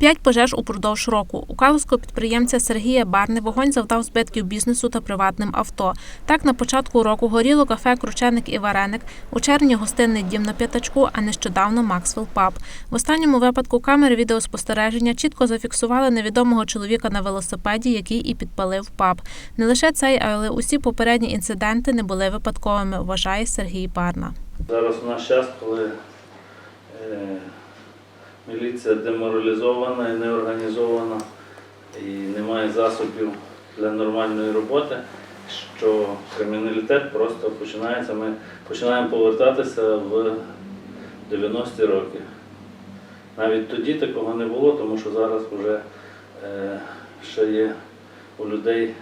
П'ять пожеж упродовж року. У калузького підприємця Сергія Барни вогонь завдав збитків бізнесу та приватним авто. Так, на початку року горіло кафе Крученик і Вареник, у червні гостинний дім на п'ятачку, а нещодавно Максвелл Паб. В останньому випадку камери відеоспостереження чітко зафіксували невідомого чоловіка на велосипеді, який і підпалив паб. Не лише цей, але усі попередні інциденти не були випадковими, вважає Сергій Барна. Зараз у нас час, коли міліція деморалізована і неорганізована, і немає засобів для нормальної роботи, що криміналітет просто починається. Ми починаємо повертатися в 90-ті роки. Навіть тоді такого не було, тому що зараз вже е, ще є у людей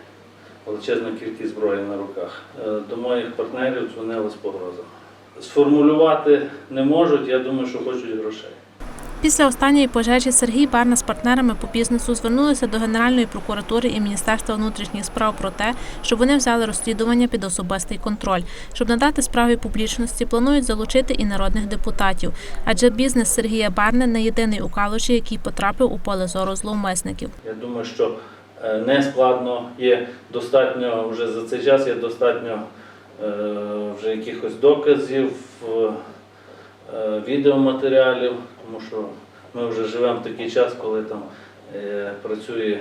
величезна кількість зброї на руках. Е, До моїх партнерів дзвонили з погрозами. Сформулювати не можуть, я думаю, що хочуть грошей. Після останньої пожежі Сергій Барна з партнерами по бізнесу звернулися до Генеральної прокуратури і Міністерства внутрішніх справ про те, щоб вони взяли розслідування під особистий контроль. Щоб надати справі публічності, планують залучити і народних депутатів, адже бізнес Сергія Барни не єдиний у Калуші, який потрапив у поле зору зловмисників. Я думаю, що е, не складно, є достатньо вже за цей час, є достатньо е, вже якихось доказів, е, відеоматеріалів, тому що ми вже живемо в такий час, коли там е, працює.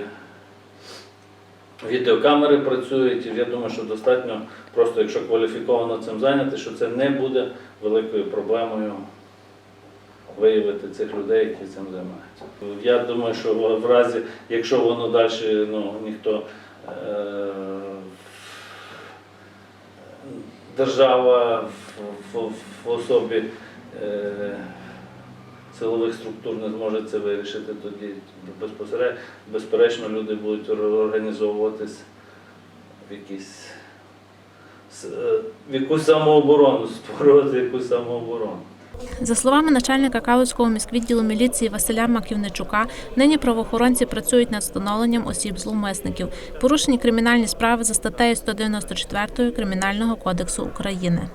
Відеокамери працюють, і я думаю, що достатньо просто, якщо кваліфіковано цим зайняти, що це не буде великою проблемою виявити цих людей, які цим займаються. Я думаю, що в разі, якщо воно далі ну, ніхто е, держава в, в, в особі е, силових структур не зможе це вирішити, тоді безпосередньо, безперечно, люди будуть ор- організовуватись в якісь е, в якусь самооборону, створювати якусь самооборону. За словами начальника Калузького міськвідділу міліції Василя Маківничука, нині правоохоронці працюють над встановленням осіб зловмисників. Порушені кримінальні справи за статтею 194 Кримінального кодексу України.